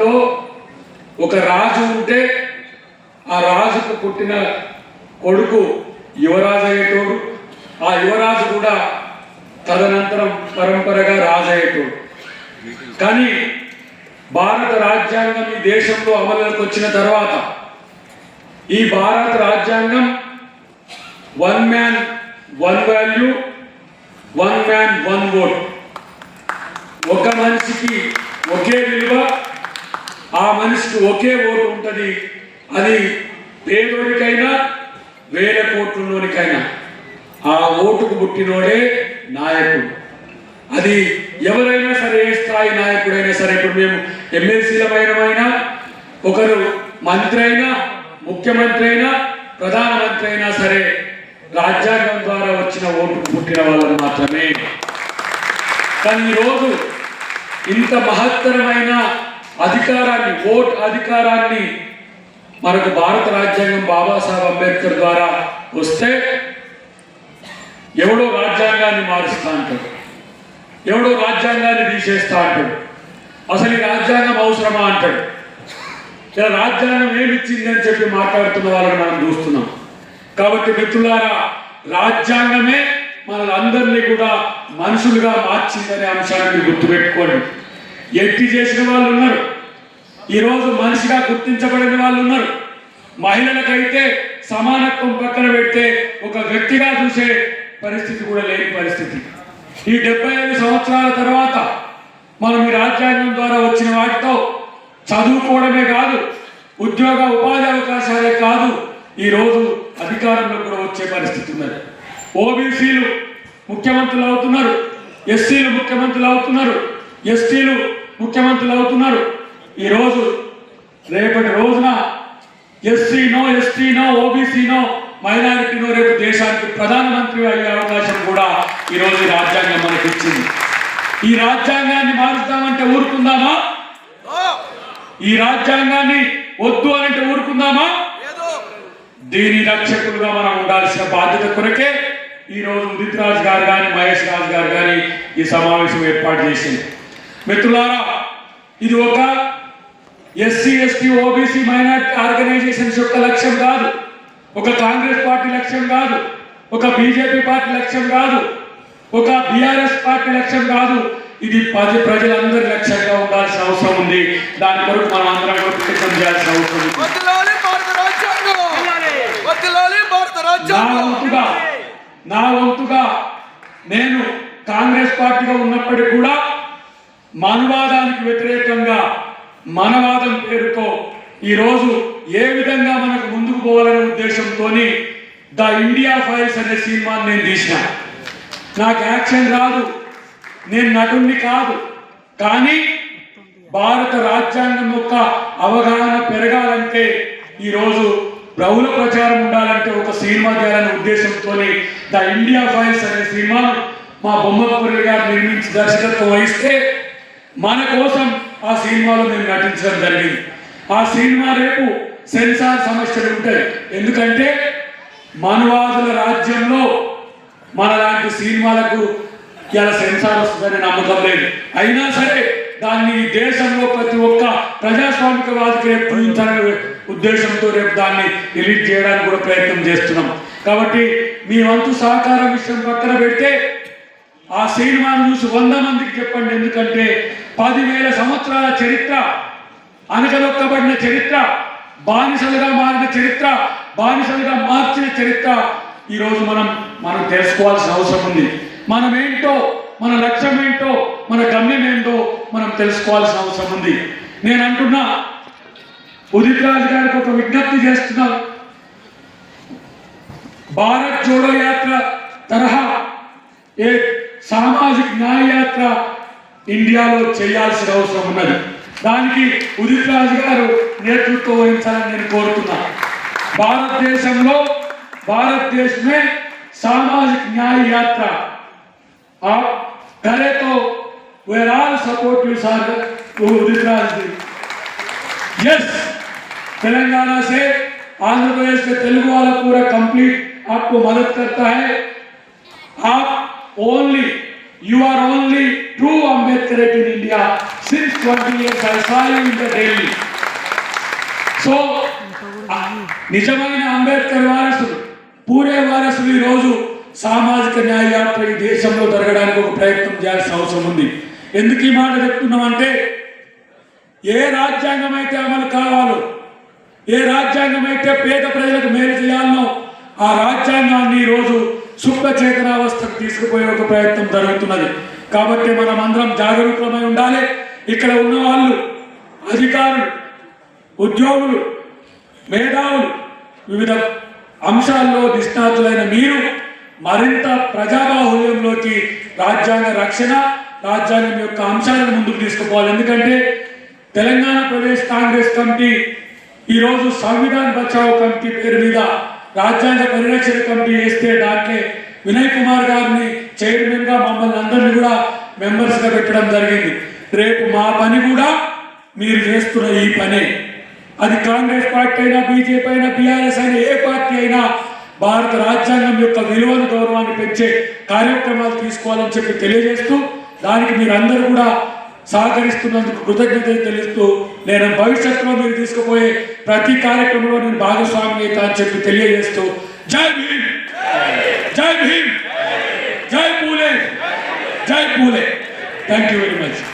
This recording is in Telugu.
రాజ్యంలో ఒక రాజు ఉంటే ఆ రాజుకు పుట్టిన కొడుకు యువరాజు అయ్యేటోడు. ఆ యువరాజు కూడా తదనంతరం పరంపరగా రాజు అయ్యేటోడు. కానీ భారత రాజ్యాంగం ఈ దేశంలో అమలులోకి వచ్చిన తర్వాత ఈ భారత రాజ్యాంగం one man one value one man one vote. ఒక మనిషికి ఒకే విలువ ఆ మనిషికి ఒకే ఓటు ఉంటుంది. అది పేదోడికైనా వేల కోట్లలోనికైనా. ఆ ఓటుకు పుట్టినోడే నాయకుడు. అది ఎవరైనా సరే ఏ స్థాయి నాయకుడైనా సరే ఇప్పుడు మేము ఎమ్మెల్సీలమైనమైనా ఒకరు మంత్రి అయినా ముఖ్యమంత్రి అయినా ప్రధానమంత్రి అయినా సరే రాజ్యాంగం ద్వారా వచ్చిన ఓటుకు పుట్టిన వాళ్ళని మాత్రమే. కానీ ఈరోజు ఇంత మహత్తరమైన అధికారాన్ని ఓట్ అధికారాన్ని మనకు భారత రాజ్యాంగం బాబాసాహెబ్ అంబేద్కర్ ద్వారా వస్తే ఎవడో రాజ్యాంగాన్ని మారుస్తా అంటాడు. ఎవడో రాజ్యాంగాన్ని తీసేస్తా అంటాడు. అసలు ఈ రాజ్యాంగం అవసరమా అంటాడు. ఇలా రాజ్యాంగం ఏమిచ్చింది అని చెప్పి మాట్లాడుతున్న వాళ్ళని మనం చూస్తున్నాం. కాబట్టి మిత్రులారా రాజ్యాంగమే మనలందరినీ కూడా మనుషులుగా మార్చిందనే అంశాన్ని గుర్తుపెట్టుకోండి. ఎట్టి చేసిన వాళ్ళు ఉన్నారు. ఈరోజు మనిషిగా గుర్తించబడిన వాళ్ళు ఉన్నారు. మహిళలకైతే సమానత్వం పక్కన పెడితే ఒక వ్యక్తిగా చూసే పరిస్థితి కూడా లేని పరిస్థితి. ఈ డెబ్బై ఐదు సంవత్సరాల తర్వాత మనం ఈ రాజ్యాంగం ద్వారా వచ్చిన వాటితో చదువుకోవడమే కాదు ఉద్యోగ ఉపాధి అవకాశాలే కాదు ఈరోజు అధికారంలో కూడా వచ్చే పరిస్థితి ఉన్నది. ఓబీసీలు ముఖ్యమంత్రులు అవుతున్నారు ఎస్సీలు ముఖ్యమంత్రులు అవుతున్నారు ఎస్టీలు ముఖ్యమంత్రులు అవుతున్నారు. ఈరోజు రేపటి రోజున ఎస్సీనో ఎస్టీనో ఓబీసీనో మైనారిటీనో రేపు దేశానికి ప్రధానమంత్రి అయ్యే అవకాశం కూడా ఈరోజు రాజ్యాంగం మనకి ఇచ్చింది. ఈ రాజ్యాంగాన్ని మారుస్తామంటే ఊరుకుందామా? ఈ రాజ్యాంగాన్ని వద్దు అనంటే ఊరుకుందామా? దీని రక్షకులుగా మనం ఉండాల్సిన బాధ్యత కొరకే ఈరోజు ఉదిత్ రాజ్ గారు కానీ మహేష్ రాజ్ గారు కానీ ఈ సమావేశం ఏర్పాటు చేసింది. మిత్రులారా ఇది ఒక SC ST OBC minority organisations యొక్క లక్ష్యం కాదు. ఒక కాంగ్రెస్ పార్టీ లక్ష్యం కాదు. ఒక బీజేపీ పార్టీ లక్ష్యం కాదు. ఒక బీఆర్ఎస్ పార్టీ లక్ష్యం కాదు. ఇది పది ప్రజలందరి లక్ష్యంగా ఉండాల్సిన అవసరం ఉంది. దాని కొరకు మనం అందరం ప్రయత్నం చేయాల్సిన అవసరం నా వంతుగా నా వంతుగా నేను కాంగ్రెస్ పార్టీగా ఉన్నప్పటికీ కూడా మనువాదానికి వ్యతిరేకంగా మనవాదం పేరుతో ఈరోజు ఏ విధంగా మనకు ముందుకు పోవాలనే ఉద్దేశంతో ద ఇండియా ఫైల్స్ అనే సినిమాని నేను తీసిన. నాకు యాక్షన్ రాదు. నేను నటుణ్ణి కాదు. కానీ భారత రాజ్యాంగం యొక్క అవగాహన పెరగాలంటే ఈరోజు బహుళ ప్రచారం ఉండాలంటే ఒక సినిమా చేయాలనే ఉద్దేశంతో ద ఇండియా ఫైల్స్ అనే సినిమాను మా బొమ్మపురి గారు నిర్మించి దర్శకత్వం వహిస్తే మన కోసం ఆ సినిమాలో మేము నటించడం జరిగింది. ఆ సినిమా రేపు సెన్సార్ సమస్యలు ఉంటాయి. ఎందుకంటే మనువాదుల రాజ్యంలో మనలాంటి సినిమాలకు ఇలా సెన్సార్ వస్తుందని నమ్మకం లేదు. అయినా సరే దాన్ని దేశంలో ప్రతి ఒక్క ప్రజాస్వామికవాదికి రేపు ఉద్దేశంతో రేపు దాన్ని రిలీజ్ చేయడానికి కూడా ప్రయత్నం చేస్తున్నాం. కాబట్టి మీ వంతు సహకారం విషయం పక్కన పెడితే ఆ సినిమాను చూసి వంద మందికి చెప్పండి. ఎందుకంటే పదివేల సంవత్సరాల చరిత్ర అనగదొక్కబడిన చరిత్ర బానిసలుగా మారిన చరిత్ర బానిసలుగా మార్చిన చరిత్ర. ఈరోజు మనం మనం తెలుసుకోవాల్సిన అవసరం ఉంది. మనం ఏంటో మన లక్ష్యం ఏంటో మన గమ్యం ఏంటో మనం తెలుసుకోవాల్సిన అవసరం ఉంది. నేను అంటున్నా ఉదిత్ రాజు గారికి ఒక విజ్ఞప్తి చేస్తున్నాను భారత్ జోడో యాత్ర తరహా ఏ సామాజిక న్యాయ యాత్ర ఇండియాలో చేయాల్సిన అవసరం ఉన్నది దానికి ఉదిత్ రాజు గారు నేతృత్వం వహించాలని నేను కోరుతున్నా భారతదేశంలో భారతదేశమే సామాజిక న్యాయ యాత్ర आप करे तो we're all supportive Sagar Udit Raj ji yes Telangana से आंध्र प्रदेश से तेलुगु वाला पूरा कंप्लीट आपको मदद करता है आप only You are only true Ambedkar in India. Since 20 years I saw you in the Delhi. So, నిజమైన అంబేద్కర్ వారసులు పూరే వారసులు ఈరోజు సామాజిక న్యాయ ఈ దేశంలో జరగడానికి ఒక ప్రయత్నం చేయాల్సిన అవసరం ఉంది ఎందుకు ఈ మాట చెప్తున్నామంటే ఏ రాజ్యాంగం అయితే అమలు కావాలో ఏ రాజ్యాంగం అయితే పేద ప్రజలకు మేలు చేయాలనో ఆ రాజ్యాంగాన్ని ఈరోజు సుప్త చేతనావస్థకు తీసుకుపోయే ఒక ప్రయత్నం జరుగుతున్నది. కాబట్టి మనం అందరం జాగరూకమై ఉండాలి. ఇక్కడ ఉన్న వాళ్ళు అధికారులు ఉద్యోగులు మేధావులు వివిధ అంశాల్లో నిష్ణాతులైన మీరు మరింత ప్రజాబాహుల్యంలోకి రాజ్యాంగ రక్షణ రాజ్యాంగం యొక్క అంశాలను ముందుకు తీసుకుపోవాలి. ఎందుకంటే తెలంగాణ ప్రదేశ్ కాంగ్రెస్ కమిటీ ఈరోజు సంవిధాన్ బచావ్ కమిటీ పేరు మీద రాజ్యాంగ పరిరక్షణ కమిటీ వేస్తే దాంట్లో వినయ్ కుమార్ గారిని చైర్మన్గా మమ్మల్ని అందరినీ కూడా మెంబర్స్గా పెట్టడం జరిగింది. రేపు మా పని కూడా మీరు చేస్తున్న ఈ పనే. అది కాంగ్రెస్ పార్టీ అయినా బీజేపీ అయినా బీఆర్ఎస్ అయినా ఏ పార్టీ అయినా భారత రాజ్యాంగం యొక్క విలువను గౌరవాన్ని పెంచే కార్యక్రమాలు తీసుకోవాలని చెప్పి తెలియజేస్తూ దానికి మీరందరూ కూడా సహకరిస్తున్నందుకు కృతజ్ఞతలు తెలుస్తూ నేను భవిష్యత్తులో మీరు తీసుకుపోయే ప్రతి కార్యక్రమంలో నేను భాగస్వామి అవుతా అని చెప్పి తెలియజేస్తూ జై భీమ్ జై భీమ్ జై పూలే జై Phule thank you very much